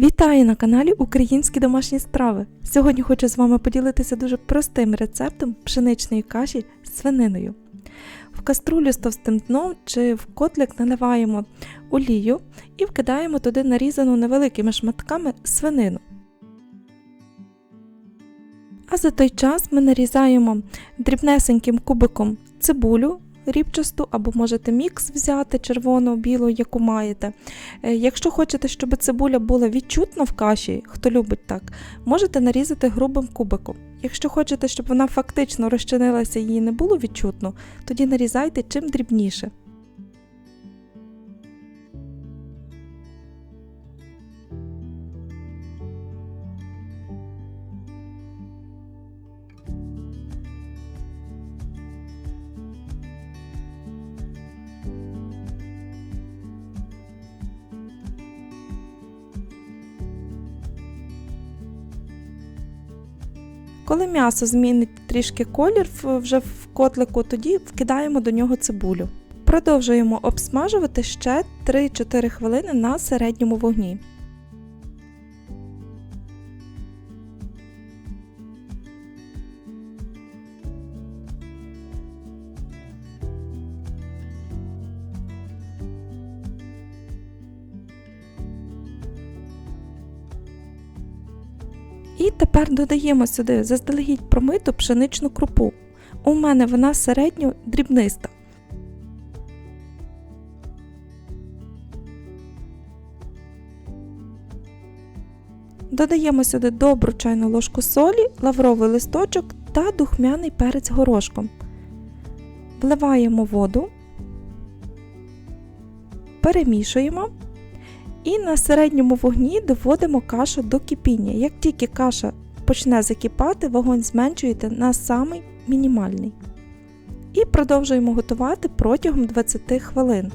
Вітаю на каналі Українські домашні страви. Сьогодні хочу з вами поділитися дуже простим рецептом пшеничної каші з свининою. В каструлю з товстим дном чи в котлик наливаємо олію і вкидаємо туди нарізану невеликими шматками свинину. А за той час ми нарізаємо дрібнесеньким кубиком цибулю рібчасту, або можете мікс взяти червону, білу, яку маєте. Е, Якщо хочете, щоб цибуля була відчутна в каші, хто любить так, можете нарізати грубим кубиком. Якщо хочете, щоб вона фактично розчинилася і її не було відчутно, тоді нарізайте чим дрібніше. Коли м'ясо змінить трішки колір вже в котлику, тоді вкидаємо до нього цибулю. Продовжуємо обсмажувати ще 3-4 хвилини на середньому вогні. І тепер додаємо сюди заздалегідь промиту пшеничну крупу. У мене вона середньо дрібниста. Додаємо сюди добру чайну ложку солі, лавровий листочок та духмяний перець горошком. Вливаємо воду, перемішуємо і на середньому вогні доводимо кашу до кипіння. Як тільки каша почне закипати, вогонь зменшуєте на самий мінімальний. І продовжуємо готувати протягом 20 хвилин.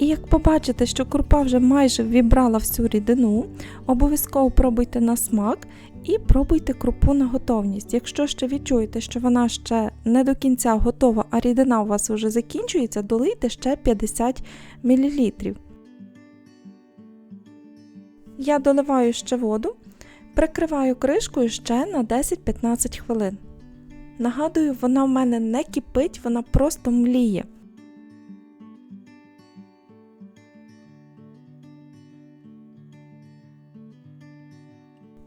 І як побачите, що крупа вже майже вібрала всю рідину, обов'язково пробуйте на смак і пробуйте крупу на готовність. Якщо ще відчуєте, що вона ще не до кінця готова, а рідина у вас вже закінчується, долийте ще 50 мл. Я доливаю ще воду, прикриваю кришкою ще на 10-15 хвилин. Нагадую, вона в мене не кипить, вона просто мліє.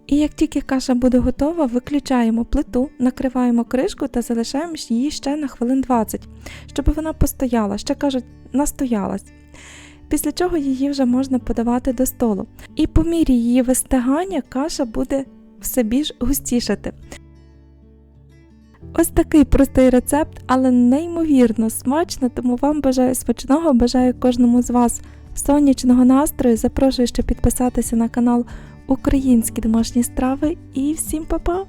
І як тільки каша буде готова, виключаємо плиту, накриваємо кришку та залишаємо її ще на хвилин 20, щоб вона постояла, ще кажуть, настоялась. Після чого її вже можна подавати до столу. І по мірі її вистигання каша буде все більш густішати. Ось такий простий рецепт, але неймовірно смачно, тому вам бажаю смачного, бажаю кожному з вас сонячного настрою. Запрошую ще підписатися на канал Українські домашні страви і всім па-па!